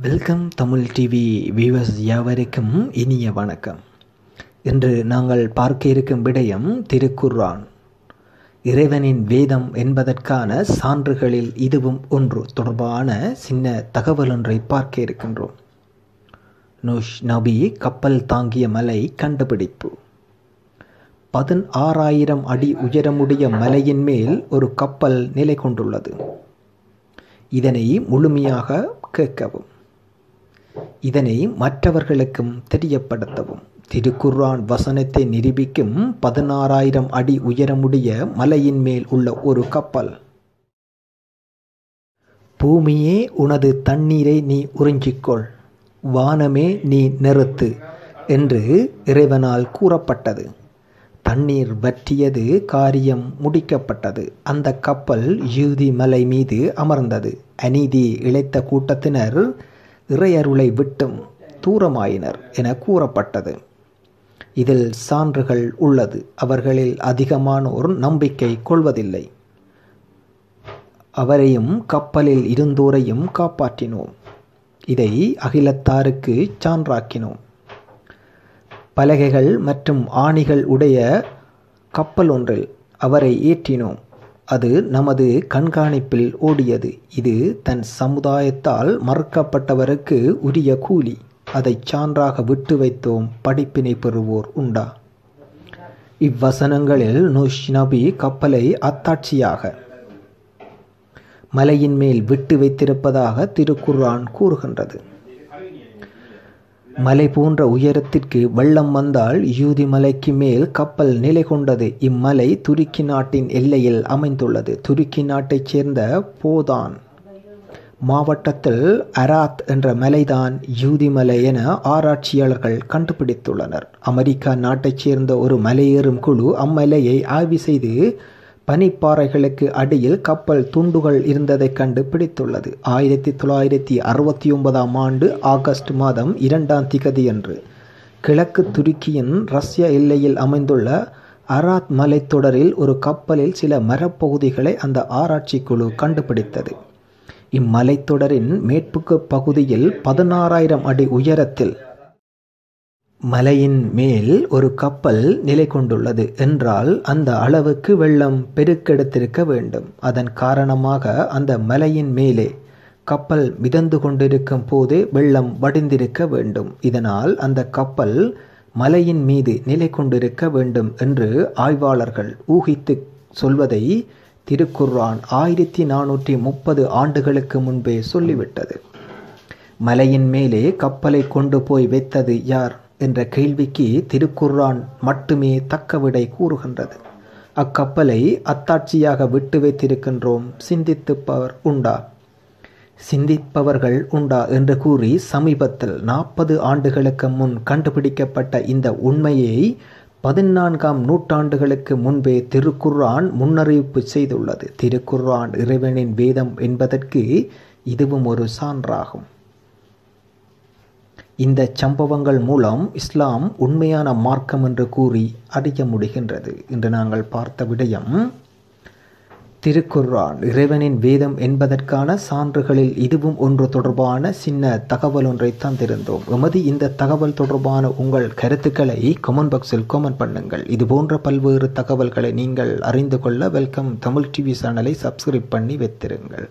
Welcome Tamil TV viewers யாவருக்கும் இனிய வணக்கம். இன்று நாங்கள் பார்க்க இருக்கும் விடயம் திருக்குர்ஆன். இறைவனின் வேதம் என்பதற்கான சான்றுகளில் இதுவும் ஒன்று தொடர்பான சின்ன தகவல் ஒன்றை பார்க்க இருக்கின்றோம். நுஷ் நபி கப்பல் தாங்கிய மலை கண்டுபிடிப்பு. பதினாறாயிரம் அடி உயரமுடைய மலையின் மேல் ஒரு கப்பல் நிலை கொண்டுள்ளது. இதனை முழுமையாக கேட்கவும். இதனை மற்றவர்களுக்கும் தெரியப்படுத்தவும். திருக்குர்ஆன் வசனத்தை நிரூபிக்கும் பதினாறாயிரம் அடி உயரமுடைய மலையின் மேல் உள்ள ஒரு கப்பல். பூமியே உனது தண்ணீரை நீ உறிஞ்சிக்கொள். வானமே நீ நிறுத்து என்று இறைவனால் கூறப்பட்டது. தண்ணீர் வற்றியது காரியம் முடிக்கப்பட்டது. அந்த கப்பல் யூதி மலை மீது அமர்ந்தது. அநீதி இழைத்த கூட்டத்தினர் இறையருளை விட்டும் தூரமாயினர் என கூறப்பட்டது. இதில் சான்றுகள் உள்ளது. அவர்களில் அதிகமானோர் நம்பிக்கை கொள்வதில்லை. அவரையும் கப்பலில் இருந்தோரையும் காப்பாற்றினோம். இதை அகிலத்தாருக்கு சான்றாக்கினோம். பலகைகள் மற்றும் ஆணிகள் உடைய கப்பல் ஒன்றில் அவரை ஏற்றினோம். அது நமது கண்காணிப்பில் ஓடியது. இது தன் சமுதாயத்தால் மறுக்கப்பட்டவருக்கு உரிய கூலி. அதை சான்றாக விட்டு வைத்தோம். படிப்பினை பெறுவோர் உண்டா? இவ்வசனங்களில் நுஷ் நபி கப்பலை அத்தாட்சியாக மலையின் மேல் விட்டு வைத்திருப்பதாக திருக்குர்ஆன் கூறுகின்றது. மலை போன்ற உயரத்திற்கு வெள்ளம் வந்தால் யூதி மலைக்கு மேல் கப்பல் நிலை கொண்டது. இம்மலை துருக்கி நாட்டின் எல்லையில் அமைந்துள்ளது. துருக்கி நாட்டைச் சேர்ந்த போதான் மாவட்டத்தில் அராத் என்ற மலைதான் யூதிமலை என ஆராய்ச்சியாளர்கள் கண்டுபிடித்துள்ளனர். அமெரிக்கா நாட்டைச் சேர்ந்த ஒரு மலையேறும் குழு அம்மலையை ஆய்வு செய்து பனிப்பாறைகளுக்கு அடியில் கப்பல் துண்டுகள் இருந்ததை கண்டு பிடித்துள்ளது. ஆயிரத்தி தொள்ளாயிரத்தி அறுபத்தி ஒன்பதாம் ஆண்டு ஆகஸ்ட் மாதம் இரண்டாம் திகதியன்று கிழக்கு துருக்கியின் ரஷ்ய எல்லையில் அமைந்துள்ள அராத் மலைத்தொடரில் ஒரு கப்பலில் சில மரப்பகுதிகளை அந்த ஆராய்ச்சி குழு கண்டுபிடித்தது. இம்மலைத்தொடரின் மேற்புக்கு பகுதியில் பதினாறாயிரம் அடி உயரத்தில் மலையின் மேல் ஒரு கப்பல் நிலை கொண்டுள்ளது என்றால் அந்த அளவுக்கு வெள்ளம் பெருக்கெடுத்திருக்க வேண்டும். அதன் காரணமாக அந்த மலையின் மேலே கப்பல் மிதந்து கொண்டிருக்கும் போது வெள்ளம் வடிந்திருக்க வேண்டும். இதனால் அந்த கப்பல் மலையின் மீது நிலை கொண்டிருக்க வேண்டும் என்று ஆய்வாளர்கள் ஊகித்து சொல்வதை திருக்குர்ஆன் ஆயிரத்தி நானூற்றி முப்பது ஆண்டுகளுக்கு முன்பே சொல்லிவிட்டது. மலையின் மேலே கப்பலை கொண்டு போய் வைத்தது யார்? என்ற கேள்விக்கு திருக்குர்ஆன் மட்டுமே தக்க விடை கூறுகின்றது. அக்கப்பலை அத்தாட்சியாக விட்டு வைத்திருக்கின்றோம் சிந்தித்துப்பவர் உண்டா? சிந்திப்பவர்கள் உண்டா என்று கூறி சமீபத்தில் நாற்பது ஆண்டுகளுக்கு முன் கண்டுபிடிக்கப்பட்ட இந்த உண்மையை பதினான்காம் நூற்றாண்டுகளுக்கு முன்பே திருக்குர்ஆன் முன்னறிவிப்பு செய்துள்ளது. திருக்குர்ஆன் இறைவனின் வேதம் என்பதற்கு இதுவும் ஒரு சான்றாகும். இந்த சம்பவங்கள் மூலம் இஸ்லாம் உண்மையான மார்க்கம் என்று கூறி அறிய முடிகின்றது என்று நாங்கள் பார்த்த விடயம். திருக்குர்ஆன் இறைவனின் வேதம் என்பதற்கான சான்றுகளில் இதுவும் ஒன்று தொடர்பான சின்ன தகவல் ஒன்றை தந்திருந்தோம் எமது இந்த தகவல் தொடர்பான உங்கள் கருத்துக்களை கமெண்ட் பாக்ஸில் கமெண்ட் பண்ணுங்கள். இது போன்ற பல்வேறு தகவல்களை நீங்கள் அறிந்து கொள்ள வெல்கம் தமிழ் டிவி சேனலை சப்ஸ்கிரைப் பண்ணி வைத்திருங்கள்.